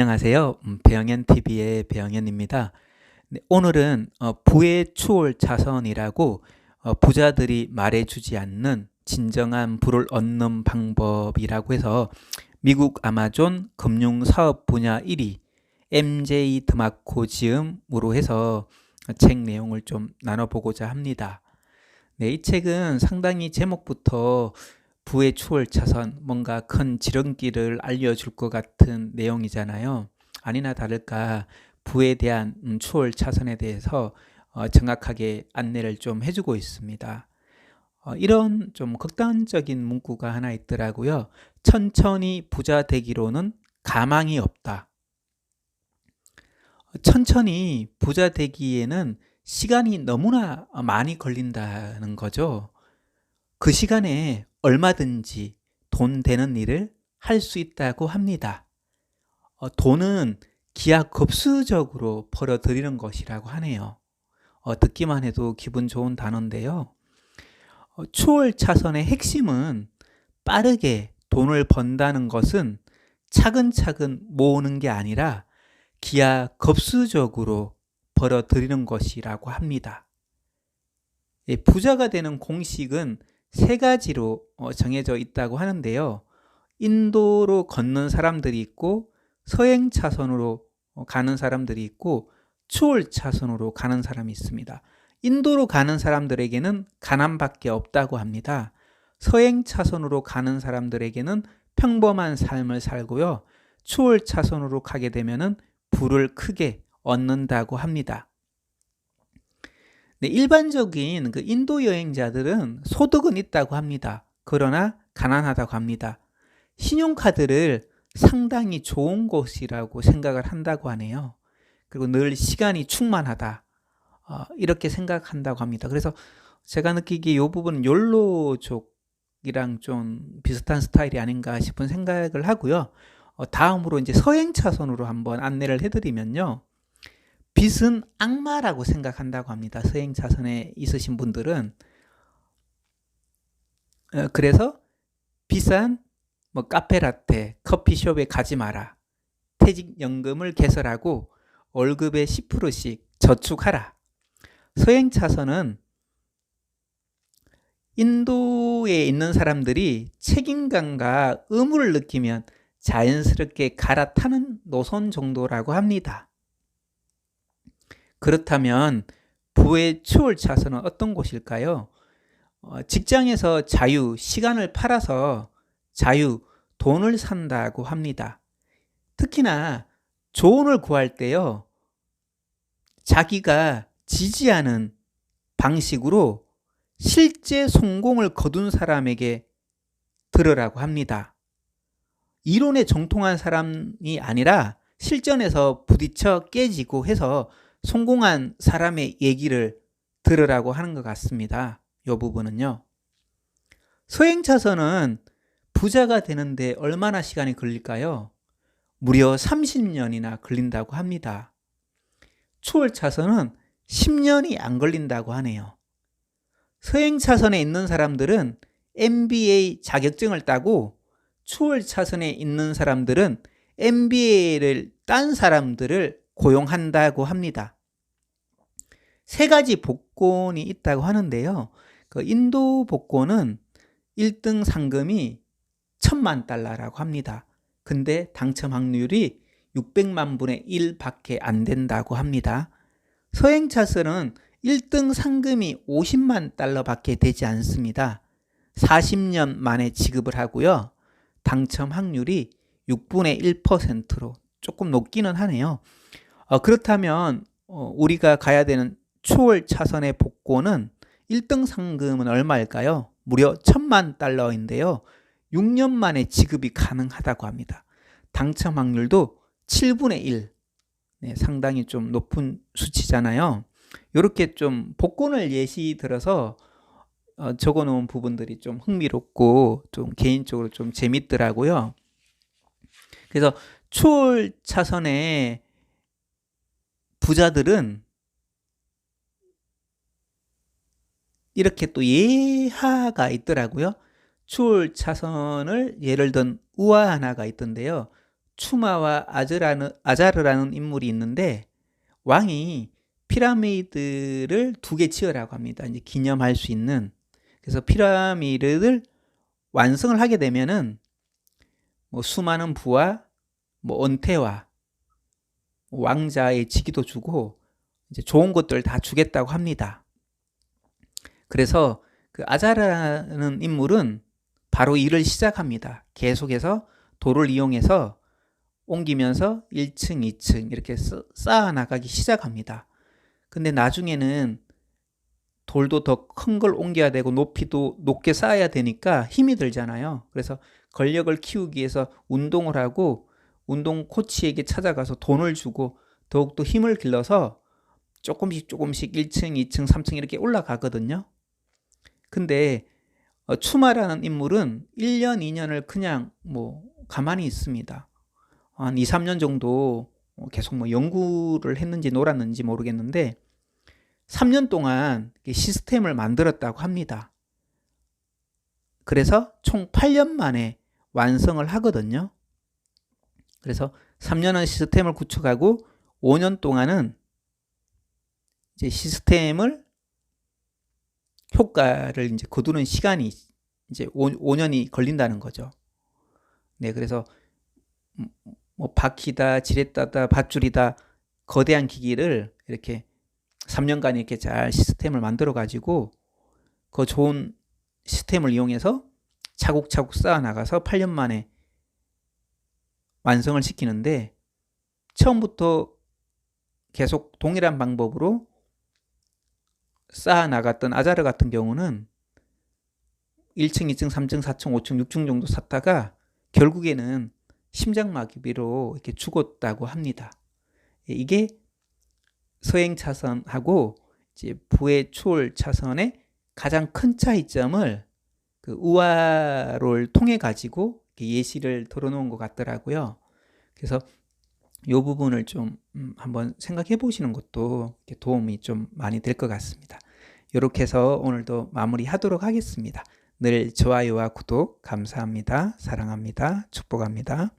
안녕하세요. 음, 배영현 TV의 배영현입니다. 네, 오늘은 어, 부의 추월 자선이라고 어, 부자들이 말해주지 않는 진정한 부를 얻는 방법이라고 해서 미국 아마존 금융 사업 분야 1위 MJ 드마코 지음으로 해서 책 내용을 좀 나눠보고자 합니다. 네, 이 책은 상당히 제목부터 부의 추월 차선, 뭔가 큰 지름길을 알려줄 것 같은 내용이잖아요. 아니나 다를까 부에 대한 음, 추월 차선에 대해서 어, 정확하게 안내를 좀 해주고 있습니다. 어, 이런 좀 극단적인 문구가 하나 있더라고요. 천천히 부자 되기로는 가망이 없다. 천천히 부자 되기에는 시간이 너무나 많이 걸린다는 거죠. 그 시간에 얼마든지 돈 되는 일을 할 수 있다고 합니다. 어, 돈은 기하급수적으로 벌어들이는 것이라고 하네요. 어, 듣기만 해도 기분 좋은 단어인데요. 어, 추월 차선의 핵심은 빠르게 돈을 번다는 것은 차근차근 모으는 게 아니라 기하급수적으로 벌어들이는 것이라고 합니다. 예, 부자가 되는 공식은 세 가지로 어, 정해져 있다고 하는데요. 인도로 걷는 사람들이 있고 서행 차선으로 어, 가는 사람들이 있고 추월 차선으로 가는 사람이 있습니다. 인도로 가는 사람들에게는 가난밖에 없다고 합니다. 서행 차선으로 가는 사람들에게는 평범한 삶을 살고요. 추월 차선으로 가게 되면은 부를 크게 얻는다고 합니다. 네, 일반적인 그 인도 여행자들은 소득은 있다고 합니다. 그러나 가난하다고 합니다. 신용카드를 상당히 좋은 곳이라고 생각을 한다고 하네요. 그리고 늘 시간이 충만하다. 어, 이렇게 생각한다고 합니다. 그래서 제가 느끼기에 이 부분은 욜로족이랑 좀 비슷한 스타일이 아닌가 싶은 생각을 하고요. 어, 다음으로 이제 서행 차선으로 한번 안내를 해드리면요. 빛은 악마라고 생각한다고 합니다. 서행 차선에 있으신 분들은 어, 그래서 비싼 뭐 카페라떼, 커피숍에 가지 마라. 퇴직연금을 개설하고 월급의 10%씩 저축하라. 서행 차선은 인도에 있는 사람들이 책임감과 의무를 느끼면 자연스럽게 갈아타는 노선 정도라고 합니다. 그렇다면 부의 추월 차선은 어떤 곳일까요? 어, 직장에서 자유, 시간을 팔아서 자유, 돈을 산다고 합니다. 특히나 조언을 구할 때요, 자기가 지지하는 방식으로 실제 성공을 거둔 사람에게 들으라고 합니다. 이론에 정통한 사람이 아니라 실전에서 부딪혀 깨지고 해서 성공한 사람의 얘기를 들으라고 하는 것 같습니다. 이 부분은요. 소행차선은 부자가 되는데 얼마나 시간이 걸릴까요? 무려 30년이나 걸린다고 합니다. 추월차선은 10년이 안 걸린다고 하네요. 서행차선에 있는 사람들은 MBA 자격증을 따고 추월차선에 있는 사람들은 MBA를 딴 사람들을 고용한다고 합니다. 세 가지 복권이 있다고 하는데요. 그 인도 복권은 1등 상금이 천만 달러라고 합니다. 근데 당첨 확률이 600만 분의 1밖에 안 된다고 합니다. 서행차선은 1등 상금이 50만 달러밖에 되지 않습니다. 40년 만에 지급을 하고요. 당첨 확률이 6분의 1%로 조금 높기는 하네요. 어, 그렇다면 어, 우리가 가야 되는 추월 차선의 복권은 1등 상금은 얼마일까요? 무려 천만 달러인데요. 6년 만에 지급이 가능하다고 합니다. 당첨 확률도 7분의 1. 네, 상당히 좀 높은 수치잖아요. 이렇게 좀 복권을 예시 들어서 어, 적어 놓은 부분들이 좀 흥미롭고 좀 개인적으로 좀 재밌더라고요. 그래서 추월 차선에 부자들은 이렇게 또 예하가 있더라고요. 추월 차선을 예를 든 우화 하나가 있던데요. 추마와 아즈라는, 아자르라는 인물이 있는데 왕이 피라미드를 두 개 지으라고 합니다. 이제 기념할 수 있는. 그래서 피라미드를 완성을 하게 되면은 뭐 수많은 부와 뭐 은퇴와 왕자의 직위도 주고 이제 좋은 것들 다 주겠다고 합니다. 그래서 그 아자라는 인물은 바로 일을 시작합니다. 계속해서 돌을 이용해서 옮기면서 1층, 2층 이렇게 쌓아 나가기 시작합니다. 근데 나중에는 돌도 더 큰 걸 옮겨야 되고 높이도 높게 쌓아야 되니까 힘이 들잖아요. 그래서 권력을 키우기 위해서 운동을 하고 운동 코치에게 찾아가서 돈을 주고 더욱더 힘을 길러서 조금씩 조금씩 1층, 2층, 3층 이렇게 올라가거든요. 근데 어, 추마라는 인물은 1년, 2년을 그냥 뭐 가만히 있습니다. 한 2, 3년 정도 계속 뭐 연구를 했는지 놀았는지 모르겠는데 3년 동안 시스템을 만들었다고 합니다. 그래서 총 8년 만에 완성을 하거든요. 그래서 3년은 시스템을 구축하고 5년 동안은 이제 시스템을 효과를 이제 거두는 시간이 이제 5, 년이 걸린다는 거죠. 네, 그래서 뭐 바퀴다, 지렛다다, 밧줄이다 거대한 기기를 이렇게 3년간 이렇게 잘 시스템을 만들어 가지고 그 좋은 시스템을 이용해서 차곡차곡 쌓아 나가서 8년 만에 완성을 시키는데 처음부터 계속 동일한 방법으로 쌓아 나갔던 아자르 같은 경우는 1층, 2층, 3층, 4층, 5층, 6층 정도 샀다가 결국에는 심장마비로 이렇게 죽었다고 합니다. 이게 서행 차선하고 이제 부의 초월 차선의 가장 큰 차이점을 그 우화를 통해 가지고 예시를 들어놓은 것 같더라고요. 그래서 이 부분을 좀 음, 한번 생각해 보시는 것도 도움이 좀 많이 될 것 같습니다. 이렇게 해서 오늘도 마무리하도록 하겠습니다. 늘 좋아요와 구독 감사합니다. 사랑합니다. 축복합니다.